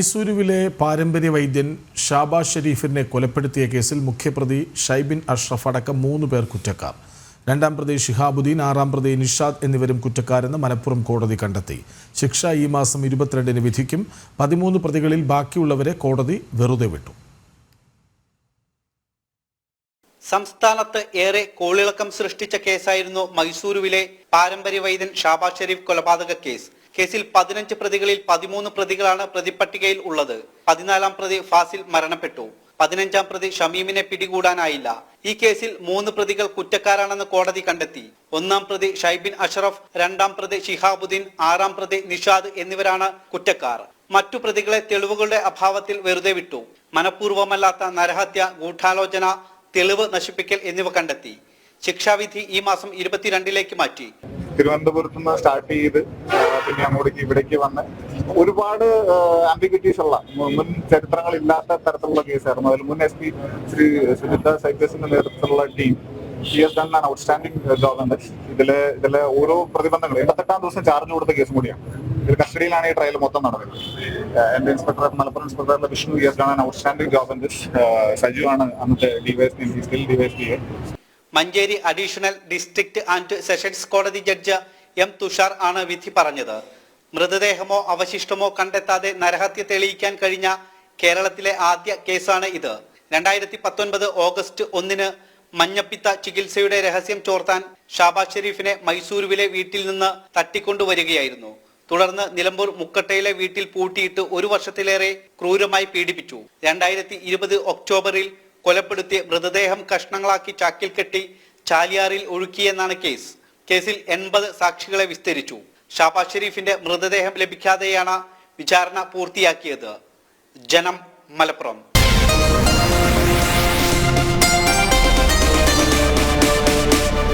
മൈസൂരുവിലെ പാരമ്പര്യ വൈദ്യൻ ഷാബാ ഷെരീഫിനെ കൊലപ്പെടുത്തിയ കേസിൽ മുഖ്യപ്രതി ഷൈബിൻ അഷ്റഫ് അടക്കം മൂന്ന് പേർ കുറ്റക്കാർ. രണ്ടാം പ്രതി ഷിഹാബുദ്ദീൻ ആറാം പ്രതി നിഷാദ് എന്നിവരും കുറ്റക്കാരെന്ന് മലപ്പുറം കോടതി കണ്ടെത്തി. ശിക്ഷ ഈ മാസം ഇരുപത്തിരണ്ടിന് വിധിക്കും. പതിമൂന്ന് പ്രതികളിൽ ബാക്കിയുള്ളവരെ കോടതി വെറുതെ വിട്ടു. സംസ്ഥാനത്ത് ഏറെ കോളിളക്കം സൃഷ്ടിച്ച കേസായിരുന്നു മൈസൂരുവിലെ പാരമ്പര്യ വൈദ്യൻ ഷാബാസ് ഷെരീഫ് കൊലപാതക കേസ്. കേസിൽ പതിനഞ്ച് പ്രതികളിൽ പതിമൂന്ന് പ്രതികളാണ് പ്രതിപട്ടികയിൽ ഉള്ളത്. പതിനാലാം പ്രതി ഫാസിൽ മരണപ്പെട്ടു. പതിനഞ്ചാം പ്രതി ഷമീമിനെ പിടികൂടാനായില്ല. ഈ കേസിൽ മൂന്ന് പ്രതികൾ കുറ്റക്കാരാണെന്ന് കോടതി കണ്ടെത്തി. ഒന്നാം പ്രതി ഷൈബിൻ അഷറഫ് രണ്ടാം പ്രതി ഷിഹാബുദ്ദീൻ ആറാം പ്രതി നിഷാദ് എന്നിവരാണ് കുറ്റക്കാർ. മറ്റു പ്രതികളെ തെളിവുകളുടെ അഭാവത്തിൽ വെറുതെ വിട്ടു. മനഃപൂർവമല്ലാത്ത നരഹത്യ ഗൂഢാലോചന തെളിവ് നശിപ്പിക്കൽ എന്നിവ കണ്ടെത്തി. ശിക്ഷാവിധി ഈ മാസം ഇരുപത്തിരണ്ടിലേക്ക് മാറ്റി. തിരുവനന്തപുരത്ത് നിന്ന് സ്റ്റാർട്ട് ചെയ്ത് പിന്നെ അങ്ങോട്ടേക്ക് ഇവിടേക്ക് വന്ന് ഒരുപാട് ആംബിഗ്വിറ്റീസ് ഉള്ള മുൻ ചരിത്രങ്ങൾ ഇല്ലാത്ത തരത്തിലുള്ള കേസായിരുന്നു. അതിൽ മുൻ എസ് പി ശ്രീ സുജിത സൈക്കസിന്റെ നേതൃത്വത്തിലുള്ള team P S done outstanding governor. ഇതിലെ ഇതിൽ ഓരോ പ്രതിബന്ധങ്ങൾ എൺപത്തെട്ടാം ദിവസം ചാർജ് കൊടുത്ത കേസും കൂടിയാണ്. ഇത് കസ്റ്റഡിയിലാണ് ഈ ട്രയൽ മൊത്തം നടന്നത്. എന്റെ inspector Malappuram inspector Vishnu S done outstanding governor Saju ആണ് അന്നത്തെ DYS P Manjeri additional district and sessions കോടതി ജഡ്ജ് എം തുഷാർ ആണ് വിധി പറഞ്ഞത്. മൃതദേഹമോ അവശിഷ്ടമോ കണ്ടെത്താതെ നരഹത്യ തെളിയിക്കാൻ കഴിഞ്ഞ കേരളത്തിലെ ആദ്യ കേസാണ് ഇത്. രണ്ടായിരത്തി പത്തൊൻപത് ഓഗസ്റ്റ് ഒന്നിന് മഞ്ഞപ്പിത്ത ചികിത്സയുടെ രഹസ്യം ചോർത്താൻ ഷാബാസ് ഷെരീഫിനെ മൈസൂരുവിലെ വീട്ടിൽ നിന്ന് തട്ടിക്കൊണ്ടുവരികയായിരുന്നു. തുടർന്ന് നിലമ്പൂർ മുക്കട്ടയിലെ വീട്ടിൽ പൂട്ടിയിട്ട് ഒരു വർഷത്തിലേറെ ക്രൂരമായി പീഡിപ്പിച്ചു. രണ്ടായിരത്തി ഇരുപത് ഒക്ടോബറിൽ കൊലപ്പെടുത്തി മൃതദേഹം കഷ്ണങ്ങളാക്കി ചാക്കിൽ കെട്ടി ചാലിയാറിൽ ഒഴുക്കിയെന്നാണ് കേസ്. കേസിൽ എൺപത് സാക്ഷികളെ വിസ്തരിച്ചു. ഷാബാസ് ഷെരീഫിന്റെ മൃതദേഹം ലഭിക്കാതെയാണ് വിചാരണ പൂർത്തിയാക്കിയത്. ജനം മലപ്പുറം.